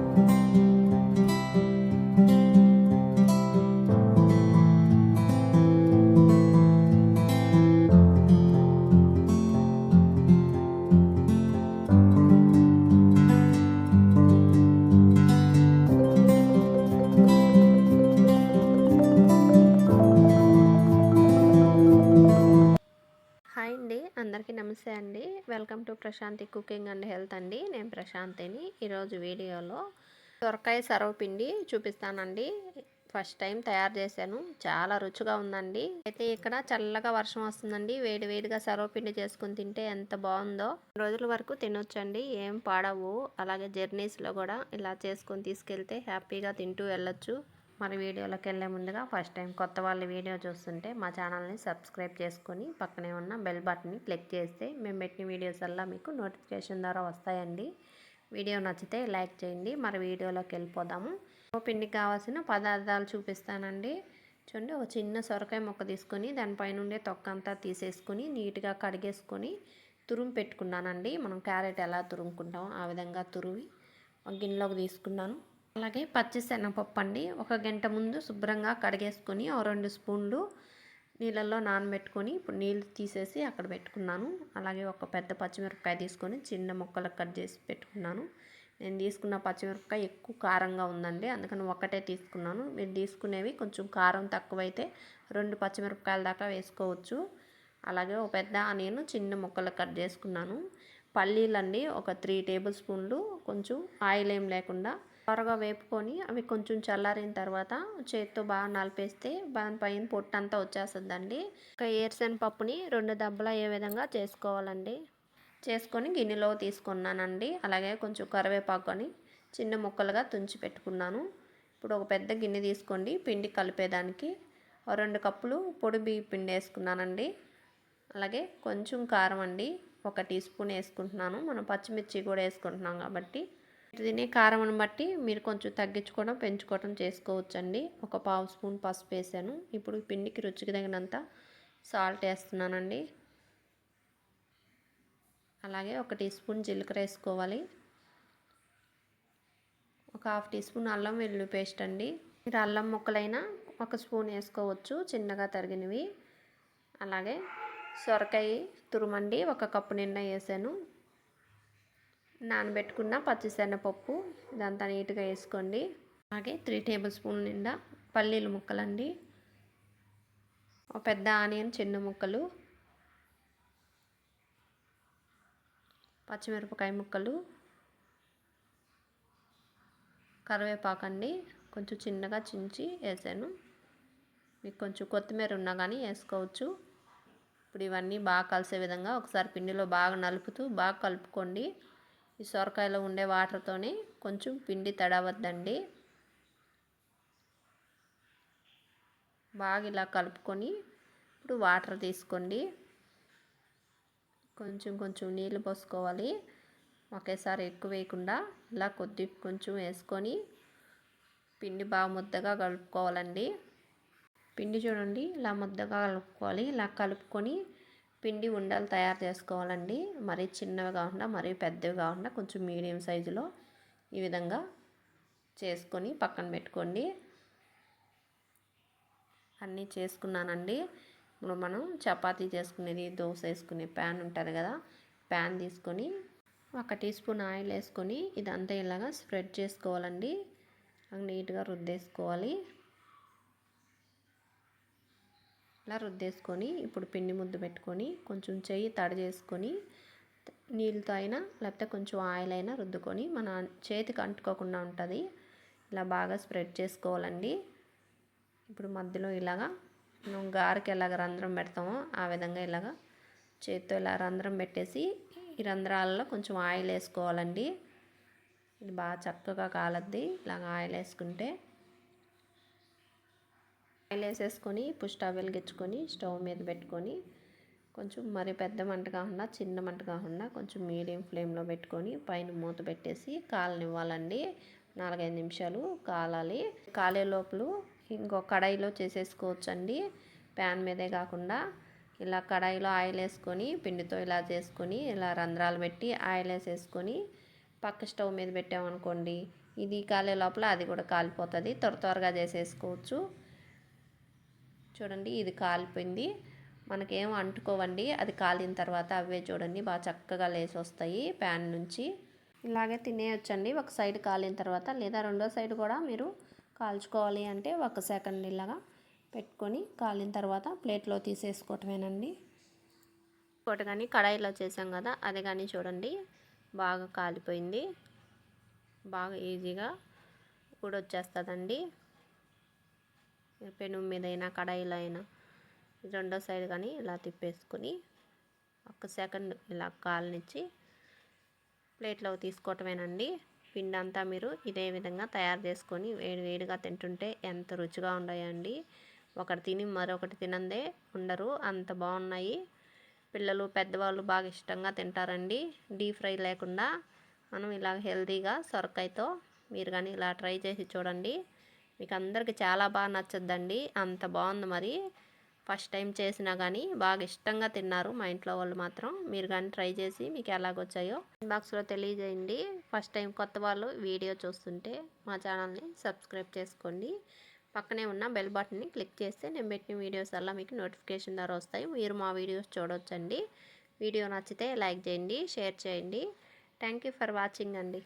Bye. అండి. అందరికీ నమస్తే అండి. Welcome to Prashanti cooking and health అండి. నేను ప్రశాంతిని. ఈరోజు వీడియోలో సొరకాయ సర్వపిండి చూపిస్తానండి. ఫస్ట్ టైం తయారు చేశాను. చాలా రుచిగా ఉందండి. అయితే ఇక్కడ చల్లగా వర్షం వస్తుందండి. వేడి వేడిగా సర్వపిండి చేసుకుని తింటే ఎంత బాగుందో. రోజుల వరకు తినొచ్చండి. ఏం పాడవు. అలాగే జర్నీస్లో కూడా ఇలా చేసుకొని తీసుకెళ్తే హ్యాపీగా తింటూ వెళ్ళొచ్చు. మరి వీడియోలోకి వెళ్ళే ముందుగా ఫస్ట్ టైం కొత్త వాళ్ళు వీడియో చూస్తుంటే మా ఛానల్ని సబ్స్క్రైబ్ చేసుకొని పక్కనే ఉన్న బెల్ బటన్ని క్లిక్ చేస్తే మేము పెట్టిన వీడియోస్ అలా మీకు నోటిఫికేషన్ ద్వారా వస్తాయండి. వీడియో నచ్చితే లైక్ చేయండి. మరి వీడియోలోకి వెళ్ళిపోదాము. పిండికి కావాల్సిన పదార్థాలు చూపిస్తానండి. చూడండి ఒక చిన్న సొరకాయ మొక్క తీసుకొని దానిపైన ఉండే తొక్క అంతా తీసేసుకొని నీట్గా కడిగేసుకొని తురుము పెట్టుకున్నానండి. మనం క్యారెట్ ఎలా తురుముకుంటామో ఆ విధంగా తురివి ఒక గిన్నెలోకి తీసుకున్నాను. అలాగే పచ్చిశనగపప్పు అండి ఒక గంట ముందు శుభ్రంగా కడిగేసుకొని ఓ రెండు స్పూన్లు నీళ్ళల్లో నానబెట్టుకొని ఇప్పుడు నీళ్ళు తీసేసి అక్కడ పెట్టుకున్నాను. అలాగే ఒక పెద్ద పచ్చిమిరపకాయ తీసుకొని చిన్న ముక్కలు కట్ చేసి పెట్టుకున్నాను. నేను తీసుకున్న పచ్చిమిరపకాయ ఎక్కువ కారంగా ఉందండి. అందుకని ఒకటే తీసుకున్నాను. మీరు తీసుకునేవి కొంచెం కారం తక్కువైతే రెండు పచ్చిమిరపకాయల దాకా వేసుకోవచ్చు. అలాగే ఒక పెద్ద ఆనియన్ చిన్న ముక్కలు కట్ చేసుకున్నాను. పల్లీలండి ఒక త్రీ టేబుల్ స్పూన్లు. కొంచెం ఆయిల్ ఏం లేకుండా త్వరగా వేపుకొని అవి కొంచెం చల్లారిన తర్వాత చేతితో బాగా నలిపేస్తే దానిపైన పొట్టు అంతా వచ్చేస్తుందండి. ఒక ఏరుశెన పప్పుని రెండు దెబ్బలు అయ్యే విధంగా చేసుకోవాలండి. చేసుకొని గిన్నెలో తీసుకున్నానండి. అలాగే కొంచెం కరివేపాకుని చిన్న ముక్కలుగా తుంచి పెట్టుకున్నాను. ఇప్పుడు ఒక పెద్ద గిన్నె తీసుకోండి. పిండి కలిపేదానికి రెండు కప్పులు పొడి బియ్య పిండి వేసుకున్నానండి. అలాగే కొంచెం కారం అండి. ఒక టీ స్పూన్ వేసుకుంటున్నాను. మనం పచ్చిమిర్చి కూడా వేసుకుంటున్నాం కాబట్టి. తినే కారం బట్టి మీరు కొంచెం తగ్గించుకోవడం పెంచుకోవడం చేసుకోవచ్చండి. ఒక పావు స్పూన్ పసుపు వేసాను. ఇప్పుడు పిండికి రుచికి తగినంత సాల్ట్ వేస్తున్నానండి. అలాగే ఒక టీ స్పూన్ జీలకర్ర వేసుకోవాలి. ఒక హాఫ్ టీ స్పూన్ అల్లం వెల్లుల్లి పేస్ట్ అండి. మీరు అల్లం ముక్కలైనా ఒక స్పూన్ వేసుకోవచ్చు చిన్నగా తరిగినవి. అలాగే సొరకాయ తురుమండి. ఒక కప్పు నిండా వేసాను. నానబెట్టుకున్న పచ్చిశనగపప్పు ఇదంతా నీట్గా వేసుకోండి. అలాగే త్రీ టేబుల్ స్పూన్ నిండా పల్లీలు ముక్కలండి. ఒక పెద్ద ఆనియన్ చిన్న ముక్కలు. పచ్చిమిరపకాయ ముక్కలు. కరివేపాకు అండి కొంచెం చిన్నగా చించి వేసాను. మీకు కొంచెం కొత్తిమీర ఉన్నా కానీ వేసుకోవచ్చు. ఇప్పుడు ఇవన్నీ బాగా కలిసే విధంగా ఒకసారి పిండిలో బాగా నలుపుతూ బాగా కలుపుకోండి. ఈ సొరకాయలో ఉండే వాటర్తోని కొంచెం పిండి తడవద్దండి. బాగా ఇలా కలుపుకొని ఇప్పుడు వాటర్ తీసుకోండి. కొంచెం కొంచెం నీళ్ళు పోసుకోవాలి. ఒకేసారి ఎక్కువ వేయకుండా ఇలా కొద్ది కొంచెం వేసుకొని పిండి బాగా ముద్దగా కలుపుకోవాలండి. పిండి చూడండి ఇలా ముద్దగా కలుపుకోవాలి. ఇలా కలుపుకొని పిండి ఉండలు తయారు చేసుకోవాలండి. మరీ చిన్నవి కాకుండా మరీ పెద్దవి కాకుండా కొంచెం మీడియం సైజులో ఈ విధంగా చేసుకొని పక్కన పెట్టుకోండి. అన్నీ చేసుకున్నానండి. ఇప్పుడు మనం చపాతీ చేసుకునేది దోశ వేసుకునే ప్యాన్ ఉంటుంది కదా ప్యాన్ తీసుకొని ఒక టీ స్పూన్ ఆయిల్ వేసుకొని ఇదంతా ఇలాగా స్ప్రెడ్ చేసుకోవాలండి. నీట్గా రుద్దేసుకోవాలి. ఇలా రుద్దేసుకొని ఇప్పుడు పిండి ముద్ద పెట్టుకొని కొంచెం చెయ్యి తడి చేసుకొని నీళ్ళతో అయినా లేకపోతే కొంచెం ఆయిల్ అయినా రుద్దుకొని మన చేతికి అంటుకోకుండా ఉంటుంది. ఇలా బాగా స్ప్రెడ్ చేసుకోవాలండి. ఇప్పుడు మధ్యలో ఇలాగా మనం గారికి ఎలాగ రంధ్రం పెడతామో ఆ విధంగా ఇలాగ చేతితో ఇలా రంధ్రం పెట్టేసి ఈ రంధ్రాలలో కొంచెం ఆయిల్ వేసుకోవాలండి. ఇది బాగా చక్కగా కాలద్ది. ఇలాగ ఆయిల్ వేసుకుంటే ఆయిల్ వేసేసుకొని ఇప్పుడు వెలిగించుకొని స్టవ్ మీద పెట్టుకొని కొంచెం మరి పెద్ద మంట కాకుండా చిన్న మంట కాకుండా కొంచెం మీడియం ఫ్లేమ్లో పెట్టుకొని పైన మూత పెట్టేసి కాలనివ్వాలండి. నాలుగైదు నిమిషాలు కాలాలి. కాలే లోపల ఇంకో కడాయిలో చేసేసుకోవచ్చండి. ప్యాన్ మీదే కాకుండా ఇలా కడాయిలో ఆయిల్ వేసుకొని పిండితో ఇలా చేసుకొని ఇలా రంధ్రాలు పెట్టి ఆయిల్ వేసేసుకొని పక్క స్టవ్ మీద పెట్టామనుకోండి ఇది కాలే లోపల అది కూడా కాలిపోతుంది. త్వర త్వరగా చేసేసుకోవచ్చు. చూడండి ఇది కాలిపోయింది. మనకేం అంటుకోవండి అది కాలిన తర్వాత అవే చూడండి బాగా చక్కగా లేసి వస్తాయి ప్యాన్ నుంచి. ఇలాగే తినేయొచ్చండి ఒక సైడ్ కాలిన తర్వాత లేదా రెండో సైడ్ కూడా మీరు కాల్చుకోవాలి అంటే ఒక సెకండ్ ఇలాగా పెట్టుకొని కాలిన తర్వాత ప్లేట్లో తీసేసుకోవటమేనండి. ఒకటి కానీ కడాయిలో చేసాం కదా అది కానీ చూడండి బాగా కాలిపోయింది. బాగా ఈజీగా కూడా వచ్చేస్తుందండి పెను మీద అయినా కడాయిలో అయినా రెండో సైడ్ కానీ ఇలా తిప్పేసుకొని ఒక సెకండ్ ఇలా కాలనిచ్చి ప్లేట్లో తీసుకోవటమేనండి. పిండి అంతా మీరు ఇదే విధంగా తయారు చేసుకొని వేడి వేడిగా తింటుంటే ఎంత రుచిగా ఉన్నాయండి ఒకటి తిని మరొకటి తినందే ఉండరు అంత బాగున్నాయి. పిల్లలు పెద్దవాళ్ళు బాగా ఇష్టంగా తింటారండి. డీప్ ఫ్రై లేకుండా మనం ఇలా హెల్తీగా సొరకాయతో మీరు కానీ ఇలా ట్రై చేసి చూడండి. మీకు అందరికీ చాలా బాగా నచ్చద్దండి. అంత బాగుంది మరి. ఫస్ట్ టైం చేసినా కానీ బాగా ఇష్టంగా తిన్నారు మా ఇంట్లో వాళ్ళు మాత్రం. మీరు కానీ ట్రై చేసి మీకు ఎలాగొచ్చాయో బాక్స్లో తెలియజేయండి. ఫస్ట్ టైం కొత్త వాళ్ళు వీడియో చూస్తుంటే మా ఛానల్ని సబ్స్క్రైబ్ చేసుకోండి. పక్కనే ఉన్న బెల్ బటన్ని క్లిక్ చేస్తే నేను పెట్టిన వీడియోస్ అలా మీకు నోటిఫికేషన్ ద్వారా వస్తాయి. మీరు మా వీడియోస్ చూడవచ్చండి వీడియో నచ్చితే లైక్ చేయండి షేర్ చేయండి. థ్యాంక్ ఫర్ వాచింగ్ అండి.